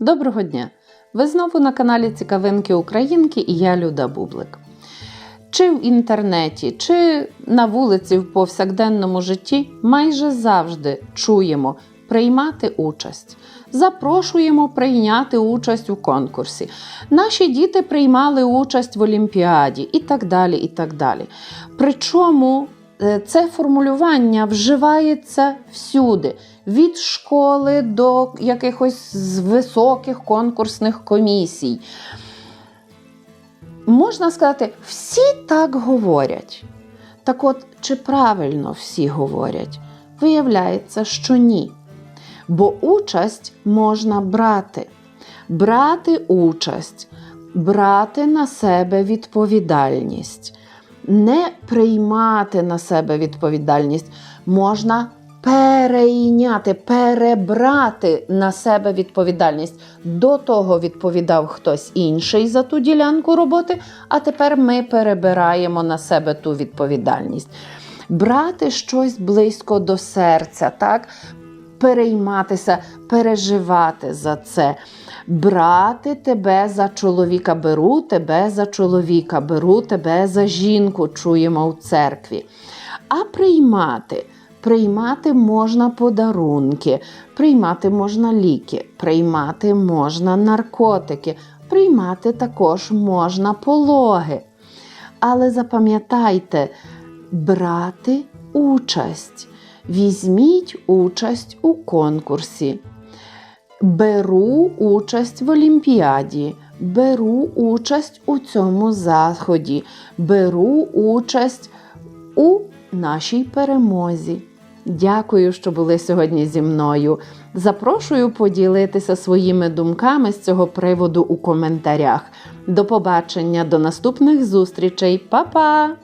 Доброго дня! Ви знову на каналі Цікавинки Українки і я Люда Бублик. Чи в інтернеті, чи на вулиці в повсякденному житті майже завжди чуємо приймати участь. Запрошуємо прийняти участь у конкурсі. Наші діти приймали участь в Олімпіаді і так далі. і так далі. Причому це формулювання вживається всюди, від школи до якихось високих конкурсних комісій. Можна сказати, всі так говорять. Так от, чи правильно всі говорять? Виявляється, що ні. Бо участь можна брати. Брати участь, брати на себе відповідальність, не приймати на себе відповідальність, можна перейняти, перебрати на себе відповідальність. До того відповідав хтось інший за ту ділянку роботи, а тепер ми перебираємо на себе ту відповідальність. Брати щось близько до серця, так? Перейматися, переживати за це. Брати тебе за чоловіка, беру тебе за чоловіка, беру тебе за жінку, чуємо в церкві. А приймати. Приймати можна подарунки, приймати можна ліки, приймати можна наркотики, приймати також можна пологи. Але запам'ятайте, брати участь. Візьміть участь у конкурсі. Беру участь в Олімпіаді, беру участь у цьому заході, беру участь у нашій перемозі. Дякую, що були сьогодні зі мною. Запрошую поділитися своїми думками з цього приводу у коментарях. До побачення, до наступних зустрічей, Па-па!